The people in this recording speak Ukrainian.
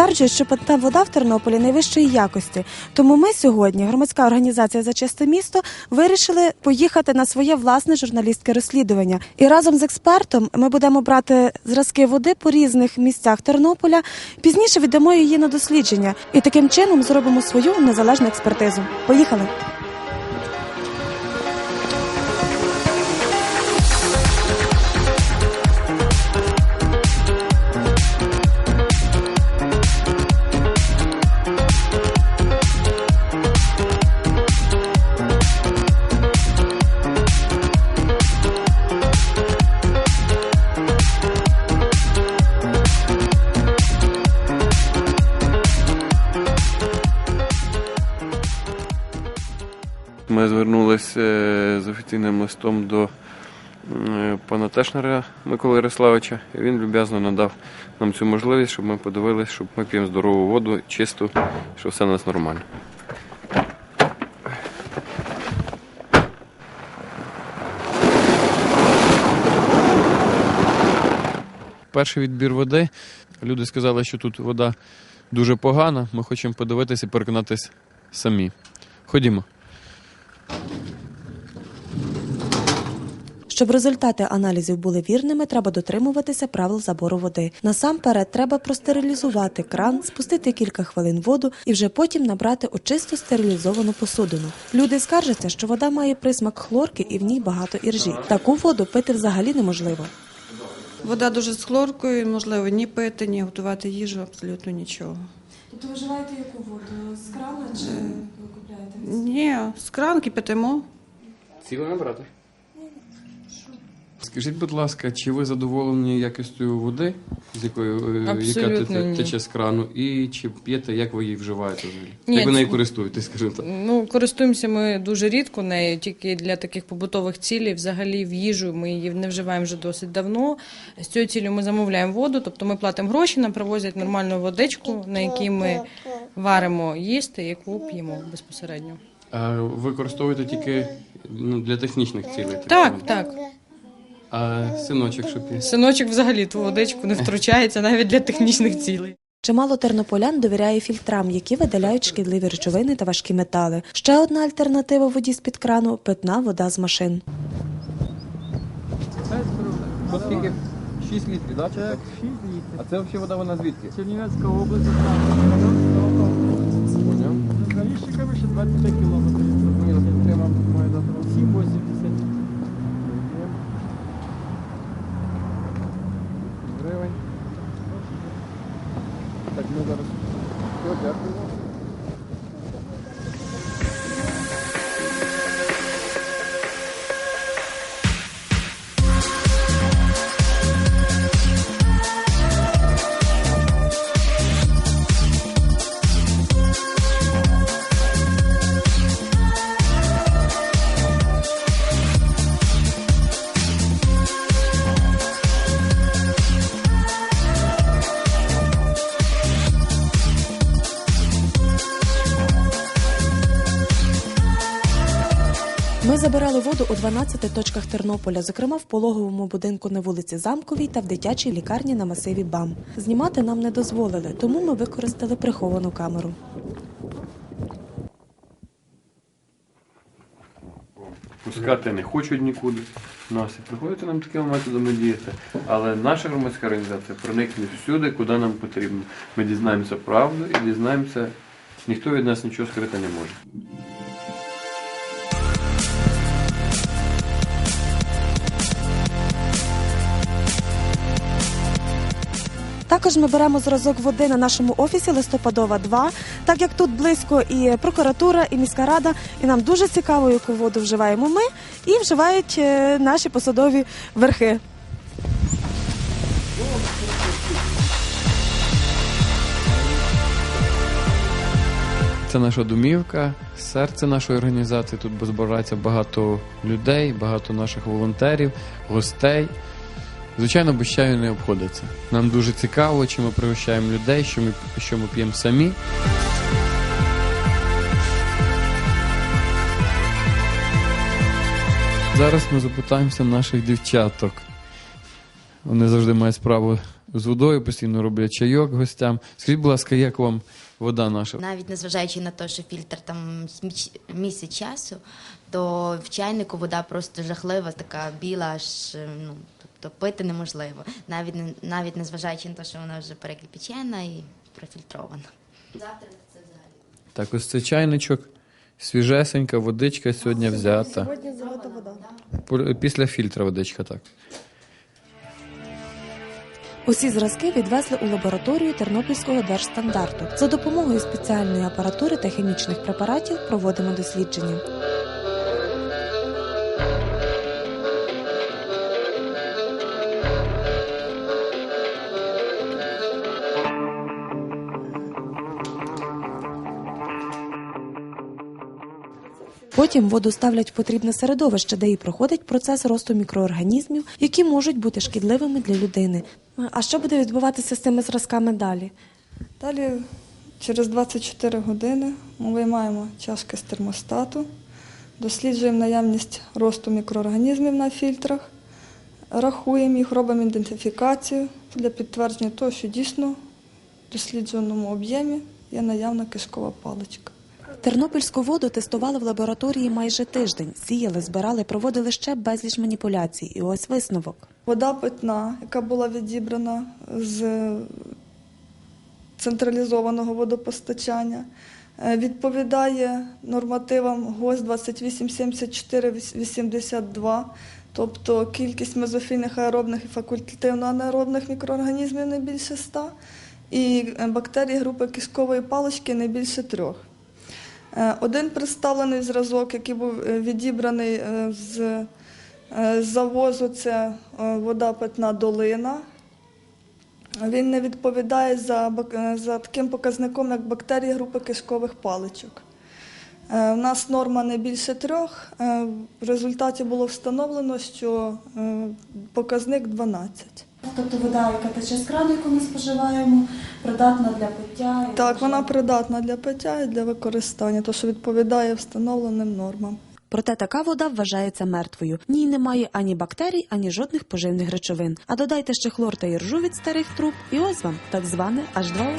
Стверджують, що питна вода в Тернополі найвищої якості. Тому ми сьогодні, громадська організація за чисте місто, вирішили поїхати на своє власне журналістське розслідування. І разом з експертом ми будемо брати зразки води по різних місцях Тернополя. Пізніше віддамо її на дослідження і таким чином зробимо свою незалежну експертизу. Поїхали! Ми звернулися е, з офіційним листом до е, пана Тешнера Миколи Ярославича. Він люб'язно надав нам цю можливість, щоб ми подивилися, щоб ми п'ємо здорову воду, чисту, що все у нас нормально. Перший відбір води. Люди сказали, що тут вода дуже погана. Ми хочемо подивитися і переконатися самі. Ходімо. Щоб результати аналізів були вірними, треба дотримуватися правил забору води. Насамперед треба простерилізувати кран, спустити кілька хвилин воду і вже потім набрати у чисто стерилізовану посудину. Люди скаржаться, що вода має присмак хлорки і в ній багато іржі. Таку воду пити взагалі неможливо. Вода дуже з хлоркою, можливо, ні пити, ні готувати їжу, абсолютно нічого. Тобто ви вживаєте яку воду? З крана чи ви купляєте? Ні, з кранки питимо. Ціле набрати. Скажіть, будь ласка, чи ви задоволені якістю води, з якою е, яка Абсолютно те- ні. тече з крану, і чи п'єте, як ви її вживаєте взагалі? Ні, як ви нею це- користуєтесь, скажімо так? Ну, користуємося ми дуже рідко нею, тільки для таких побутових цілей. Взагалі в їжу ми її не вживаємо вже досить давно. З цією цілею ми замовляємо воду, тобто ми платимо гроші, нам привозять нормальну водичку, на якій ми варимо їсти, яку п'ємо безпосередньо. А ви використовуєте тільки ну, для технічних цілей? Так, розумію? так. А синочок, що п'є? Синочок взагалі ту водичку не втручається навіть для технічних цілей. Чимало тернополян довіряє фільтрам, які видаляють шкідливі речовини та важкі метали. Ще одна альтернатива воді з під крану питна вода з машин. Скільки? 6 літрів, так? 6 літрів. А це взагалі вода вона звідки? Чернівецька область, Поняв. з Галіщиками ще 25 кілометрів. Має дати 7-80. Так, ми зараз. Все, дякуємо. Ми забирали воду у 12 точках Тернополя, зокрема в пологовому будинку на вулиці Замковій та в дитячій лікарні на масиві БАМ. Знімати нам не дозволили, тому ми використали приховану камеру. Пускати не хочуть нікуди нас і приходити нам такими методами діяти. Але наша громадська організація проникне всюди, куди нам потрібно. Ми дізнаємося правду і дізнаємося, ніхто від нас нічого скрити не може. Також ми беремо зразок води на нашому офісі листопадова 2, так як тут близько і прокуратура, і міська рада, і нам дуже цікаво, яку воду вживаємо ми, і вживають е, наші посадові верхи. Це наша домівка, серце нашої організації. Тут збирається багато людей, багато наших волонтерів, гостей. Звичайно, без не обходиться. Нам дуже цікаво, чи ми пригощаємо людей, що ми, що ми п'ємо самі. Зараз ми запитаємося наших дівчаток. Вони завжди мають справу з водою, постійно роблять чайок гостям. Скажіть, будь ласка, як вам вода наша? Навіть незважаючи на те, що фільтр там місяць часу, то в чайнику вода просто жахлива, така біла, аж ну тобто пити неможливо. Навіть не- навіть незважаючи на те, що вона вже перекипячена і профільтрована. Завтра це взагалі. Так, ось це чайничок, свіжесенька, водичка сьогодні взята. Сьогодні золота вода. Пор- Після фільтра водичка, так. Усі зразки відвезли у лабораторію Тернопільського держстандарту. За допомогою спеціальної апаратури та хімічних препаратів проводимо дослідження. Потім воду ставлять в потрібне середовище, де і проходить процес росту мікроорганізмів, які можуть бути шкідливими для людини. А що буде відбуватися з цими зразками далі? Далі через 24 години ми виймаємо чашки з термостату, досліджуємо наявність росту мікроорганізмів на фільтрах, рахуємо їх, робимо ідентифікацію для підтвердження того, що дійсно в дослідженому об'ємі є наявна кишкова паличка. Тернопільську воду тестували в лабораторії майже тиждень. Сіяли, збирали, проводили ще безліч маніпуляцій. І ось висновок. Вода питна, яка була відібрана з централізованого водопостачання, е, відповідає нормативам ГОС 2874-82, тобто кількість мезофільних аеробних і факультативно анаеробних мікроорганізмів не більше 100, і е, бактерій групи кишкової палички не більше трьох. Е, Один представлений зразок, який був е, відібраний е, з завозу, це вода питна долина. Він не відповідає за, за таким показником, як бактерії групи кишкових паличок. У нас норма не більше трьох. В результаті було встановлено, що показник 12. Тобто вода, яка тече з крану, яку ми споживаємо, придатна для пиття. Так, вона придатна для пиття і для використання, то що відповідає встановленим нормам. Проте така вода вважається мертвою. В ній немає ані бактерій, ані жодних поживних речовин. А додайте ще хлор та іржу від старих труб, і ось вам так зване H2O.